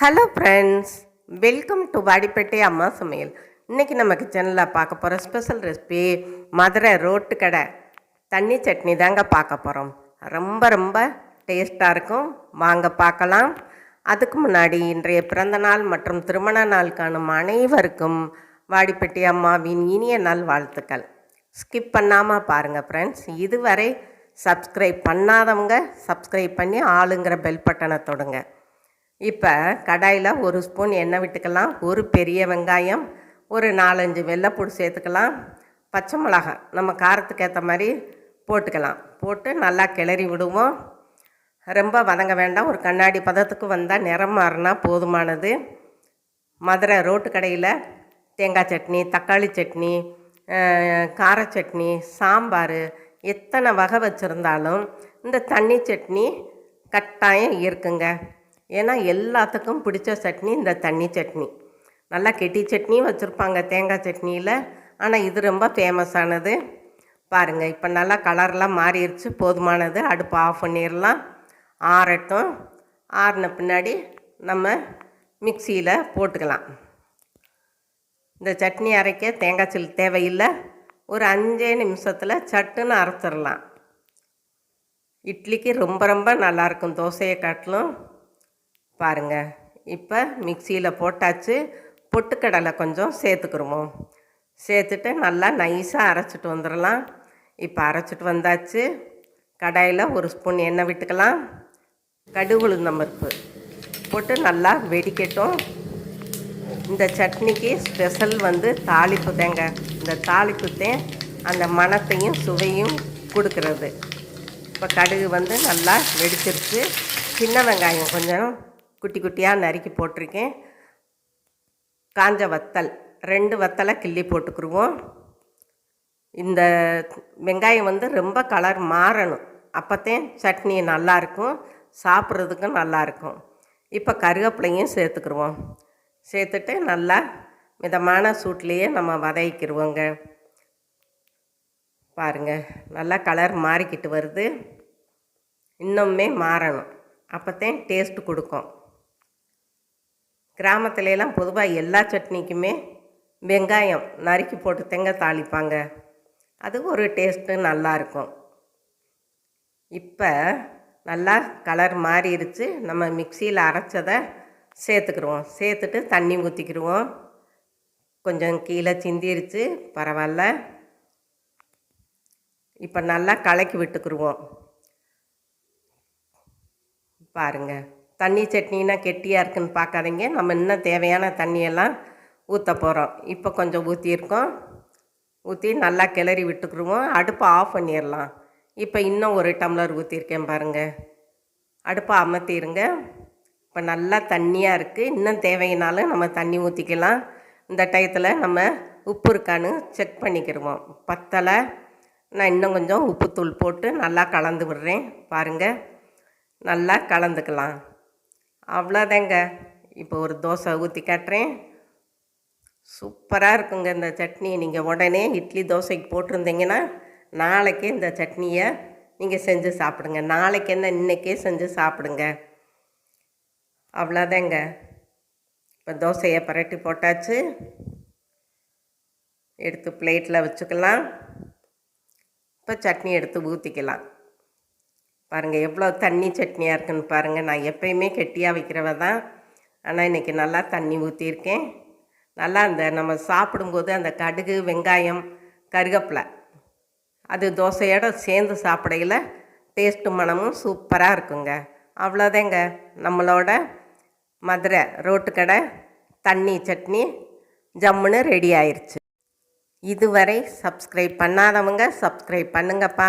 Hello friends welcome to Vadipettai அம்மா சமையல் இன்றைக்கி நம்ம கிச்சனில் பார்க்க போகிற ஸ்பெஷல் ரெசிபி மதுரை ரோட்டு கடை. தண்ணி சட்னி தாங்க பார்க்க போகிறோம் ரொம்ப ரொம்ப டேஸ்ட்டாக இருக்கும். வாங்க பார்க்கலாம். அதுக்கு முன்னாடி இன்றைய பிறந்த நாள் மற்றும் திருமண நாள் காணும் அனைவருக்கும் வாடிப்பட்டி அம்மாவின் இனிய நாள் வாழ்த்துக்கள். ஸ்கிப் பண்ணாமல் பாருங்கள் ஃப்ரெண்ட்ஸ் இதுவரை சப்ஸ்கிரைப் பண்ணாதவங்க சப்ஸ்கிரைப் பண்ணி ஆளுங்கிற பெல் பட்டனை தொடுங்க. இப்போ கடாயில் ஒரு ஸ்பூன் எண்ணெய் விட்டுக்கலாம். ஒரு பெரிய வெங்காயம் ஒரு நாலஞ்சு வெள்ளைப்பூடு சேர்த்துக்கலாம். பச்சை மிளகாய் நம்ம காரத்துக்கு ஏற்ற மாதிரி போட்டுக்கலாம். போட்டு நல்லா கிளறி விடுவோம். ரொம்ப வதங்க வேண்டாம். ஒரு கண்ணாடி பதத்துக்கு வந்தால் நிறம் மாறினா போதுமானது. மதுரை ரோட்டு கடையில் தேங்காய் சட்னி தக்காளி சட்னி கார சட்னி சாம்பார் எத்தனை வகை வச்சுருந்தாலும் இந்த தண்ணி சட்னி கட்டாயம் இருக்குங்க. ஏன்னா எல்லாத்துக்கும் பிடிச்ச சட்னி இந்த தண்ணி சட்னி. நல்லா கெட்டி சட்னியும் வச்சுருப்பாங்க தேங்காய் சட்னியில். ஆனால் இது ரொம்ப ஃபேமஸானது பாருங்கள் இப்போ நல்லா கலர்லாம் மாறிடுச்சு போதுமானது. அடுப்பு ஆஃப் பண்ணிடலாம் ஆறட்டும். ஆறின பின்னாடி நம்ம மிக்சியில் போட்டுக்கலாம். இந்த சட்னி அரைக்க தேங்காய் சில் தேவையில்லை. ஒரு அஞ்சே நிமிஷத்தில் சட்டுன்னு அரைச்சிடலாம் இட்லிக்கு ரொம்ப ரொம்ப நல்லாயிருக்கும் தோசையை காட்டிலும். பாருங்கள் இப்போ மிக்சியில் போட்டாச்சு. பொட்டுக்கடலை கொஞ்சம் சேர்த்துக்கிருவோம் சேர்த்துட்டு நல்லா நைஸாக அரைச்சிட்டு வந்துடலாம். இப்போ அரைச்சிட்டு வந்தாச்சு. கடாயில் ஒரு ஸ்பூன் எண்ணெய் விட்டுக்கலாம். கடுகு உளுந்தம் பருப்பு போட்டு நல்லா வெடிக்கட்டும். இந்த சட்னிக்கு ஸ்பெஷல் வந்து தாளிப்பு தேங்க. இந்த தாளிப்பு தேன் அந்த மணத்தையும் சுவையும் கொடுக்கறது. இப்போ கடுகு வந்து நல்லா வெடிச்சிருச்சு. சின்ன வெங்காயம் கொஞ்சம் குட்டி குட்டியாக நறுக்கி போட்டிருக்கேன். காஞ்ச வத்தல் ரெண்டு வத்தலை கிள்ளி போட்டுக்குருவோம். இந்த வெங்காயம் வந்து ரொம்ப கலர் மாறணும். அப்போத்தே சட்னி நல்லாயிருக்கும் சாப்பிட்றதுக்கும் நல்லாயிருக்கும் இப்போ கருவேப்பிலையும் சேர்த்துக்குருவோம். சேர்த்துட்டு நல்லா மிதமான சூட்லேயே நம்ம வதக்கிடுவோங்க பாருங்கள் நல்லா கலர் மாறிக்கிட்டு வருது. இன்னுமே மாறணும். அப்போத்தே டேஸ்ட்டு கொடுக்கும். கிராமத்துல எல்லாம் பொதுவாக எல்லா சட்னிக்குமே வெங்காயம் நறுக்கி போட்டு தேங்காய் தாளிப்பாங்க. அது ஒரு டேஸ்ட்டு நல்லாயிருக்கும். இப்போ நல்லா கலர் மாறிடுச்சு நம்ம மிக்சியில் அரைச்சதை சேர்த்துக்கிடுவோம். சேர்த்துட்டு தண்ணி ஊற்றிக்கிடுவோம் கொஞ்சம் கீழே சிந்திருச்சு. பரவாயில்ல. இப்போ நல்லா கலக்கி விட்டுக்குருவோம் பாருங்கள் தண்ணி சட்னினா கெட்டியாக இருக்குன்னு பார்க்காதீங்க. நம்ம இன்னும் தேவையான தண்ணியெல்லாம் ஊற்ற போகிறோம் இப்போ கொஞ்சம் ஊற்றியிருக்கோம் ஊற்றி நல்லா கிளறி விட்டுக்குருவோம் அடுப்பை ஆஃப் பண்ணிடலாம். இப்போ இன்னும் ஒரு டம்ளர் ஊற்றிருக்கேன் பாருங்கள் அடுப்பை அமர்த்திடுங்க இப்போ நல்லா தண்ணியாக இருக்குது இன்னும் தேவையினாலும் நம்ம தண்ணி ஊற்றிக்கலாம் இந்த டயத்தில் நம்ம உப்பு இருக்கான்னு செக் பண்ணிக்கிடுவோம். பத்தலை. நான் இன்னும் கொஞ்சம் உப்புத்தூள் போட்டு நல்லா கலந்து விடுறேன். பாருங்கள் நல்லா கலந்துக்கலாம். அவ்வளோதாங்க. இப்போ ஒரு தோசை ஊற்றி காட்டுறேன். சூப்பராக இருக்குங்க இந்த சட்னி. நீங்கள் உடனே இட்லி தோசைக்கு போட்டிருந்தீங்கன்னா நாளைக்கே இந்த சட்னியை நீங்கள் செஞ்சு சாப்பிடுங்க. நாளைக்கு என்ன இன்றைக்கே செஞ்சு சாப்பிடுங்க. அவ்வளோதாங்க. இப்போ தோசையை பரட்டி போட்டாச்சு. எடுத்து பிளேட்டில் வச்சுக்கலாம். இப்போ சட்னி எடுத்து ஊற்றிக்கலாம் பாருங்கள் எவ்வளோ தண்ணி சட்னியாக இருக்குன்னு பாருங்கள் நான் எப்பயுமே கெட்டியாக வைக்கிறவ தான். ஆனால் இன்றைக்கி நல்லா தண்ணி ஊற்றியிருக்கேன் நல்லா அந்த நம்ம சாப்பிடும்போது அந்த கடுகு வெங்காயம் கருகப்பில் அது தோசையோட சேர்ந்து சாப்பிடையில் டேஸ்ட்டு மனமும் சூப்பராக இருக்குங்க. அவ்வளோதாங்க நம்மளோட மதுரை ரோட்டு கடை தண்ணி சட்னி ஜம்முன்னு ரெடி ஆயிடுச்சு இதுவரை சப்ஸ்கிரைப் பண்ணாதவங்க சப்ஸ்கிரைப் பண்ணுங்கப்பா.